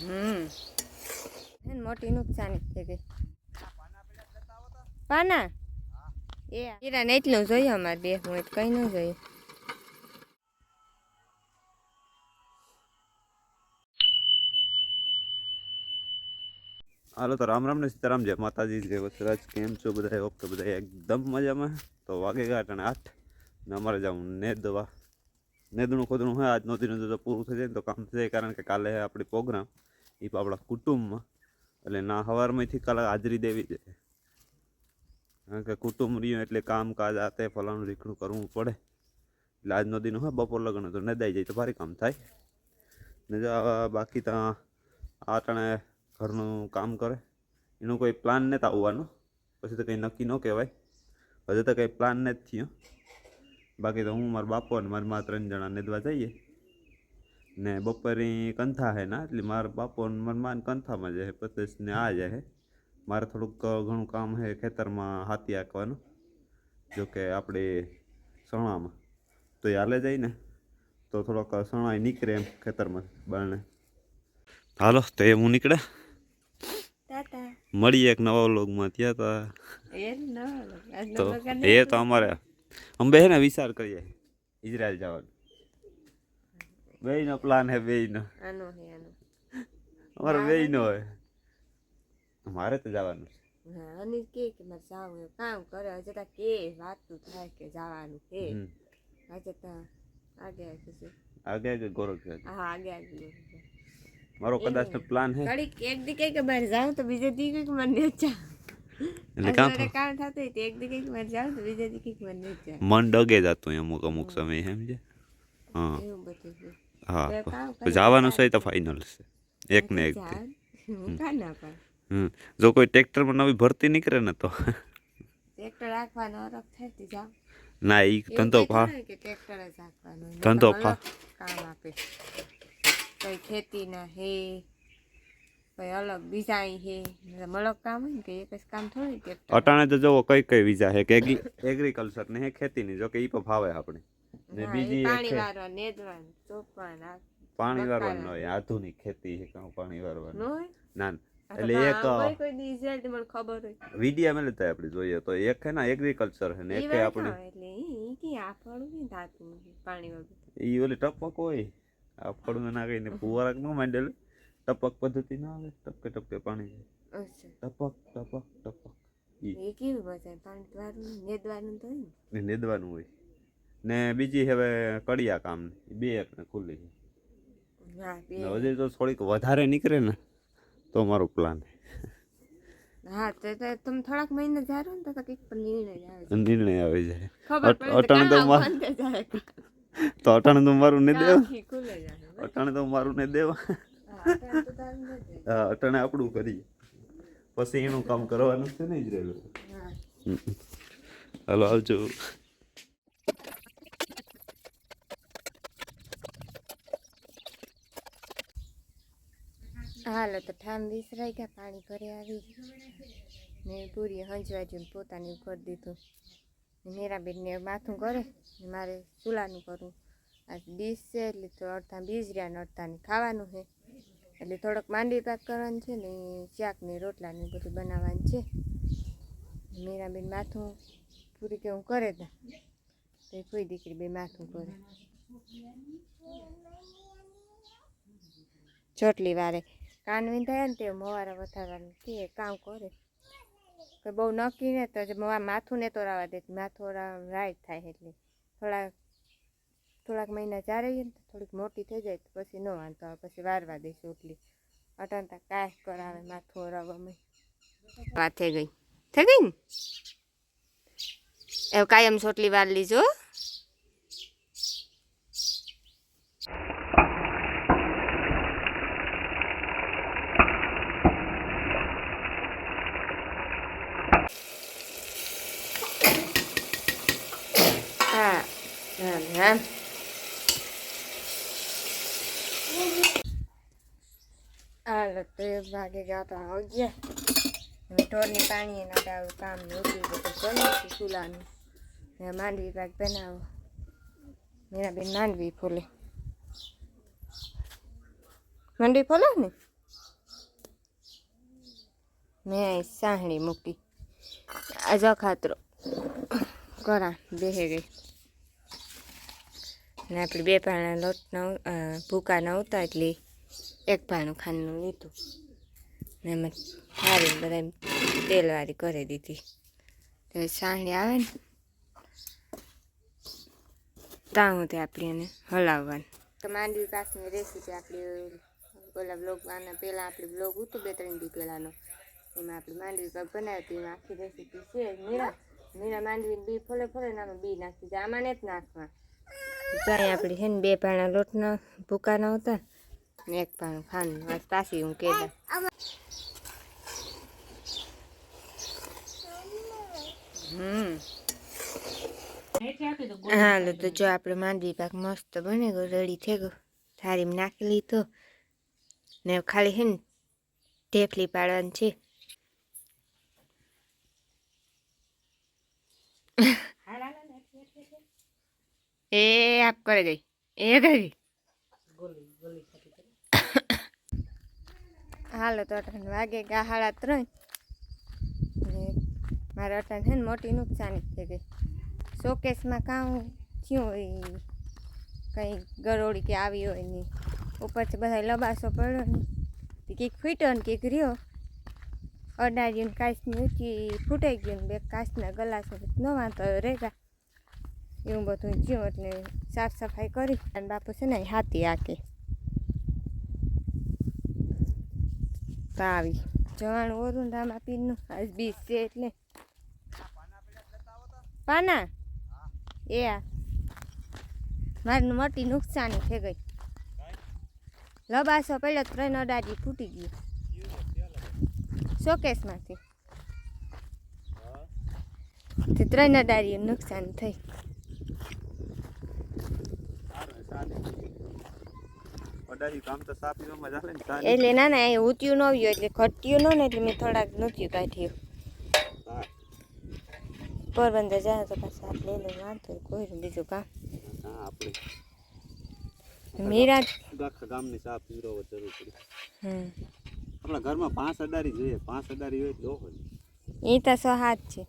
હમ. ને મોટી નુકસાની થઈ ગઈ. પાના? એ હીરાને એટલું જોઈએ અમારે બે હું કઈ ન જોઈએ. હાલો તો રામ રામ ને સીતારામ જય માતાજી જય વસરાજ કેમ છો બધા? ઓકે બધા એકદમ મજામાં. તો વાગે ગયા અને આઠ ને અમારે જવું ને દવા. નેદનું ખોદણું હોય આજ નોતી નોતું તો પૂરું થઈ જાય ને તો કામ થઈ જાય કારણ કે કાલે આપણી પ્રોગ્રામ એ આપણા કુટુંબમાં, એટલે ના સવારમાંથી કલાક હાજરી દેવી છે. કારણ કે કુટુંબ રહ્યું એટલે કામકાજ આ તે ફલાણું રીખણું કરવું પડે. એટલે આજનો દિન હોય બપોર લગ્ન, તો નેદાઈ જાય તો ભારી કામ થાય. ને જો આ બાકી ત્યાં આટણે ઘરનું કામ કરે. એનું કોઈ પ્લાન નથી આવવાનો. પછી તો કંઈ નક્કી ન કહેવાય. હજુ તો કંઈ પ્લાન નથી થયો. બાકી તો હું, મારા બાપો અને મારી મા ત્રણ જણા નેદવા જઈએ. ને બપોરે કંથા હે ના એટલે મારા બાપો મનમાં કંથામાં જાય પચીસ ને આ જાય મારે થોડુંક ઘણું કામ છે ખેતરમાં હાથી આંકવાનું જોકે આપણે સણામાં. તો એ હાલે જાય ને તો થોડોક સણાઈ નીકળે એમ ખેતરમાં બારણે. હાલો તો એ હું નીકળે. મળીએ એક નવા વ્લોગમાં. ત્યાં તા તો એ તો અમારે. અમે હે ને વિચાર કરીએ ઇઝરાયલ જવાનું. બેયનો પ્લાન હે બેયનો આનો હે આનો અમારે બેયનો હોય મારે તો જવાનું છે હા અને કે કે મારે જાવું એમ કામ કરે હજે તા કે વાતું થાય કે જવાનું છે હમ. હજે તા આગે આગે છે આગે કે ગોરખ છે હા આગે આગે મારો કદાચ પ્લાન હે ઘડીક એક દી કઈ કે મારે જાવ તો બીજે દી કંઈક મને નહીં જા એટલે કાં અત્યારે કામ થતું હોય તો એક દી કંઈક મારે જાવ તો બીજે દી કંઈક મને નહીં જા મન ડગે જતું હોય અમુક અમુક સમય સમજે હા એવું બધું છે હા. તો જવાનું છે તો ફાઇનલ છે. એક ને એક ના હમ. જો કોઈ ટ્રેક્ટરમાં નવી ભરતી નીકળે ને તો. ટ્રેક્ટર રાખવાનો અરગ થાય જાવ. ના ઈ ધંધો રાખવાનું ધંધો ફા- કામ આપે. કઈ ખેતીના હે કઈ અલગ બીજા હે. મળક અલગ કામ હોય ને કે એક જ કામ થોડી અટાણે તો જોવો કઈ કઈ વિઝા હે. કે એગ્રીકલ્ચર ને હે ખેતીની. જો કે ઈ પણ ફાવે આપણે. ને બીજી પાણી વાળવા નેદવાનું ચોપવાનું પાણી મકાન. વારવાનું હોય આધુનિક ખેતી છે કાં પાણી વારવાનું ના. ના. એટલે એક કોઈ મને ખબર હોય. વિડિયા મેલે થાય આપણે જોઈએ. તો એક હે ને એગ્રીકલ્ચર હે ને એક આપણે એટલે ઈ ઈ કે આ ફળું નહીં થાતું પાણી વગર ઈ ઓલી ટપક હોય. આ ફળું ના કહીને ફુવારા ન માંડેલ. ટપક પદ્ધતિ ના આવે ટપકે ટપકે પાણી અચ્છા. ટપક ટપક ટપક. ઈ. એ કેવી મજા પાણી વાળું નેદવાનું તો ને. ને નેદવાનું હોય. ને બીજી હવે કડિયા કામ બે એક ને ખુલ્લી. છે હજી તો થોડીક વધારે નીકળે ને તો મારો પ્લાન હા તો તમે થોડાક મહિના જારો ને તો તો કંઈક નિર્ણય આવે નિર્ણય આવી જાય. અટણ તો તો અટાણે તો મારું ને દેવા. અટાણે તો મારું ને દેવા. હા, અટાણે આપણું કરીએ. પછી એનું કામ કરવાનું છે ને જ રહેલું. હાલો આવજો. હાલો તો ઠામ વિસરાઈ ગયા, પાણી ઘરે આવી ને પૂરી હંજવા જઈને પોતાની કરી દીધું. મીરાબેનને માથું કરે મારે ચૂલાનું કરવું આ ડીશ છે, એટલે તો અડધા બીજ રહ્યા અડધાને ખાવાનું છે. એટલે થોડોક માંડવી પાક કરવાનું છે ને શાક ને રોટલા ને બધું બનાવવાનું છે. મીરાબેન માથું પૂરી કે હું કરે તા? તો કોઈ દીકરી બે માથું કરે. ચોટલી વારે. કાન વિંધાય ને તે મવારા વધારવાનું. કે કામ કરે. કે બહુ નક્કી ને તો મવા માથું ને તો રાવા દે. માથું રાઈટ થાય એટલે. થોડા, થોડાક મહિના ચારે ને થોડીક મોટી થઈ જાય તો પછી ન વાંધો આવે. પછી વારવા દઈશું ચોટલી અટાણતા કાંઈ કરાવે માથું ઓરાવવામાં વાત થઈ ગઈ. થઈ ગઈ ને? એવું કાયમ ચોટલી વાર લીજો હા હા હા એક વાગે ગયા આવજે ઢોરની પાણી એના તારું કામ ને એટલું બધું કરીએ છીએ ચૂલાનું? ને માંડવી પાક બનાવો. મેરા બેન માંડવી ફૂલે. માંડવી ફૂલે ને? મેં અહીં સાહણી મૂકી. આજ ખાતરો કરા બેહે ગઈ. ને આપણે બે પાણા લોટ ન ભૂકા નહોતા એટલે એક પાણું ખાંડનું લીધું. ને એમાં સારી બધા તેલવાળી કરી દીધી. સાણી આવે ને ત્યાં તે આપણે એને હલાવવાનું. તો માંડવી પાસની રેસીપી આપણી ઓલા બ્લોગ આના પહેલાં આપણે બ્લોગ હતું બે ત્રણ દી પહેલાંનો. એમાં આપણે માંડવી પાક બનાવ્યો એમાં આખી રેસીપી છે. મીરા મીરા માંડવીને બી ફોલે ફોલે ને આમાં બી નાખી જાય આમાં ને જ નાખવા ત્યાં આપણે છે ને બે પાણા લોટના ભૂકાના હતા ને એક પાણું ખાંડનું. પાછી હું કેલા હમ હાલો, તો જો આપણે માંડવી પાક મસ્ત બને ગયો રેડી થઈ ગયો. થાળીમાં નાખી લીધો. ને ખાલી હે ને ઢેફલી પાડવાની છે. એ આપ કરે ગઈ એ ગઈ હાલો, તો વાગે ગા હાડા ત્રણ. મારે અટાણ છે ને મોટી નુકસાની થઈ ગઈ શોકેસમાં કાં થયું હોય કંઈ ગરોળી કે આવી હોય નહીં ઉપરથી બધા લબાસો પડ્યો ને. કંઈક ફૂટ્યો ને કંઈક રહ્યો. અડાડ્યું ને કાચની ઊંચી ફૂટાઈ ગયું ને બે કાચના ગલાસો નવા તો રેગા. એવું બધું થયું એટલે સાફ સફાઈ કરી. અને બાપુ છે ને હાથી આકે આવી. જવાનું ઓરું પીરનું આજ બીજ છે એટલે પાના? એ મારું મોટી નુકસાની થઈ ગઈ. લબાસો પહેલો ત્રણ અડાજી ફૂટી ગયું શોકેસમાંથી. તે ત્રણ અડાડી નુકસાન થઈ. એટલે ના ના એ ઉત્યું ન આવ્યું એટલે ઘટ્યું ન ને એટલે મેં થોડાક નહોતું કાઢ્યું. પોરબંદર જાય તો પાછા આપ લઈ લઉં વાંધો કોઈ બીજું કામ આપણે મીરા આખા ગામની સાફ પીવડાવવા જરૂર પડી. હમ. આપણા ઘરમાં પાંચ અડારી જોઈએ પાંચ અડારી હોય તો હોય. એ તો સો હાથ છે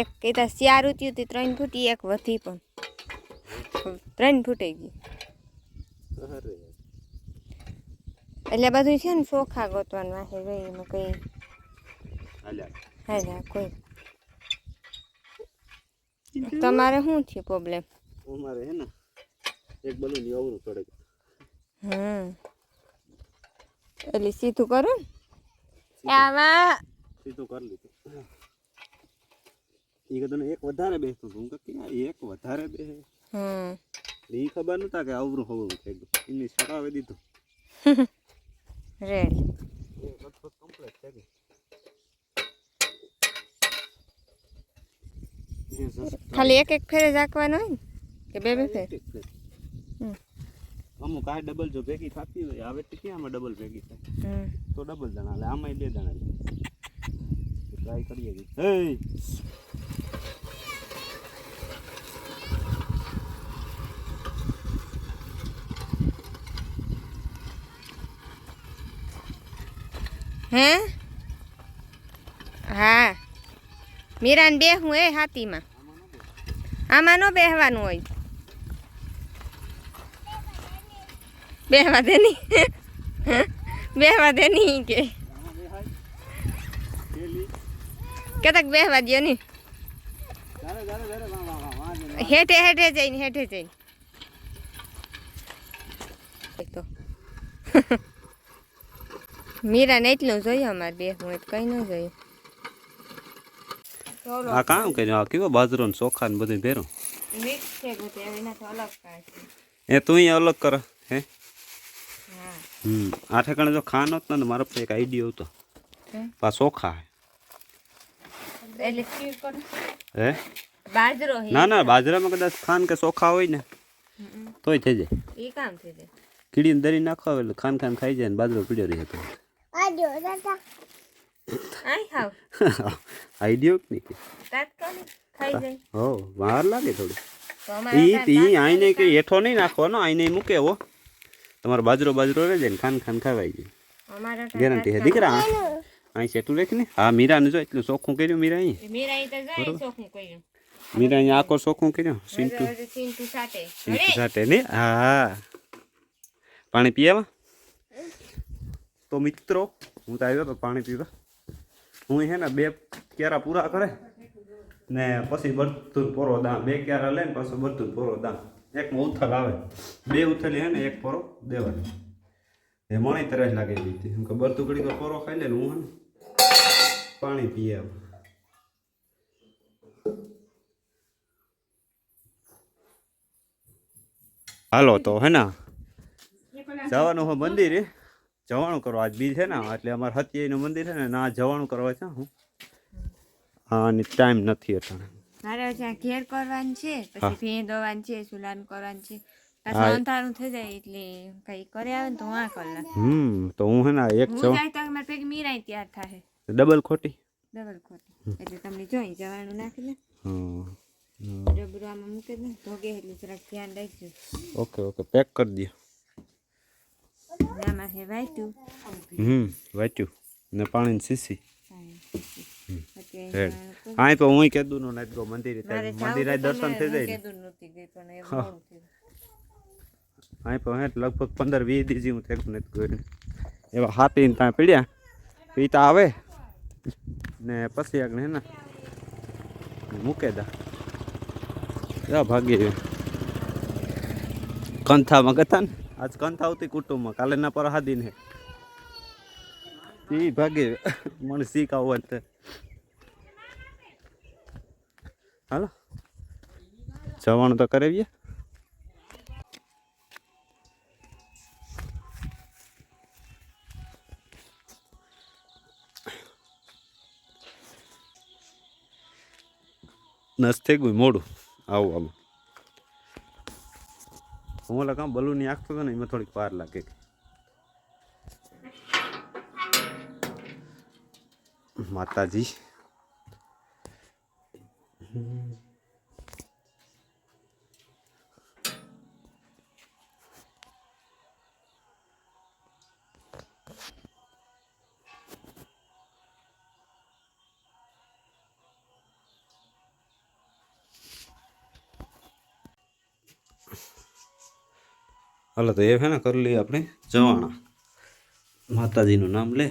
એક એ તો ચાર ઉત્યું હતી ત્રણ ફૂટી એક વધી પણ. ત્રણ ફૂટી ગઈ. એટલે બધું છે ને ચોખા ગોતવાનું વાહે રહી એમાં કંઈ હાલ્યા. કોઈ તમારે શું થયું પ્રોબ્લેમ અમારે હે ને એક બલૂનની અવરું પડે. હમ. એટલે સીધું કરું ને? આમાં સીધું કરી લીધું. ઈ કદાચ એક વધારે બેસતું હતું હું કે એક વધારે બેસે? હમ. એ ખબર નતા કે અવરું હોવું થઈ ગયું એમની સરાવી દીધું. રેડી. એ કમ્પ્લીટ થઈ ગયું એ જસ્ટ ખાલી એક એક ફેરે ઝાંકવાનો હોય ને કે બે બે ફેર? એક ફેર. હમ. અમુક આ ડબલ જો ભેગી થતી હોય આવે તો ક્યાં આમાં ડબલ ભેગી થાય? હમ. તો ડબલ દાણા લે આમાંય બે દાણા લે ટ્રાય કરીએ કે હે હે? હા. મીરાને બેહું એ હાથીમાં. આમાં ન બેહવાનું હોય. બેહવા દે ની. બેહવા દે ની કે. કતક બેહવા દો ની. જારે જારે જારે વાહ વાહ વાહ વાહ જઈને. હેઠે હેઠે જઈને હેઠે જઈને. તો. મીરાને એટલું જોયું અમારે હોય તો કંઈ ન જોયું. આ કામ કર્યું? આ કેવો બાજરો ને ચોખા ને બધું ભેરું મિક્સ છે બધું હવે એનાથી અલગ કાઢી એ તું અહીંયા અલગ કર હે? હમ. આ ઠેકાણે જો ખાન હોત ને મારો એક આઈડિયો હતો? પા ચોખા એટલે સ્ટીર કરો. હે? હે. ના ના બાજરામાં કદાચ ખાન કે ચોખા હોય ને તોય થઈ જાય. એ કામ થઈ જાય. કીડીને દરી નાખો એટલે ખાન ખાન ખાઈ જાય ને બાજરો પીડ્યો રહે તો. આઈ ખાવ આઈડિયો કે નહીં? તાત્કાલિક ખાઈ જાય. હો વાર લાગે થોડી. તો ઈ ઈ આઈને કે હેઠો નહીં નાખવાનો આઈને મૂકે હો. તમારો બાજરો બાજરો રહે જાય ને ખાન ખાન ખવાઈ જાય. અમારે ગેરંટી હે દીકરા અહીં સેટું રાખ ને. હા મીરાને જો એટલું ચોખ્ખું કર્યું મીરા અહીં મીરા અહીં તો જાય ચોખ્ખું કર્યું. મીરા અહીંયા આખો ચોખ્ખું કર્યું સિંટુ. સિંટુ સીંટુ. સાટે સિંટુ સાથે ને? હા. પાણી પીવા? તો મિત્રો હું તો આવ્યો તો પાણી પીવા. હું હે ને બે કેરા પૂરા કરે? ને પછી બરતુર પોરો દામ બે કેરા લે ને પછી બરતુર પોરો દામ એકમાં ઉથલ આવે. બે ઉથલી હે ને એક પોરો દેવાનો. એ મણી તરસ લાગી ગઈ હતી એમ કે બરતું ઘડી તો પોરો ખાઈ લે ને હું હે પાણી પીએ આવું. હાલો તો હે ને. જવાનું હોય મંદિરે. જવાનું કરવા. આજ બીજ છે ને એટલે અમારે હત્યાઈનું મંદિર છે ને ના જવાનું કરવા છે હું. હા ને ટાઈમ નથી અટાણે મારે ત્યાં ઘેર કરવાનું છે પછી ભેં દોવાનું છે સુલાન કરવાનું છે. પાછું અંધારું થઈ જાય એટલે કઈ કરે આવે ને તો હું આ કરી હમ તો હું હે ને એક હું જાય તો મારે પેલી મીરાય તૈયાર થાય. ડબલ ખોટી. ડબલ ખોટી. એટલે તમને જોઈ જવાનું નાખી લે હા ડબરું આમાં મૂકી દે ધોગે એટલે જરાક ધ્યાન રાખજો. ઓકે ઓકે પેક કરી દો. આમાં છે વાઈટું હમ વાંચ્યું ને પાણીની સીસી અત્યારે રેડ મારે હા તો હું કીધું નું નથી ગયો મંદિરે મારે ત્યાં મંદિરે દર્શન થઈ જાય ને. કીધું નહોતી ગઈ પણ એ મોડું થયું. અહીં પણ હે લગભગ પંદર વીસ દી જેવું થયું નથી ગયું. એવા હાથીને ત્યાં પીડ્યા. પીતા આવે. ને પછી આગળ હે ને મૂકે દા. ક્યાં ભાગી કંથામાં ગતા ને આજ કંથ આવતી કુટુંબમાં કાલે ના પર હાદીને એ ભાગે, મને શીખ આવવાનું હાલો. જવાનું તો કરાવીએ. નસ થઈ ગયું મોડું. આવું આમાં હું ઓલા કામ બલૂની આંખતો હતો ને એમાં થોડીક વાર લાગે. માતાજી. હાલો તો એ હે ને કરી લઈએ આપણે જવાના માતાજીનું નામ લે.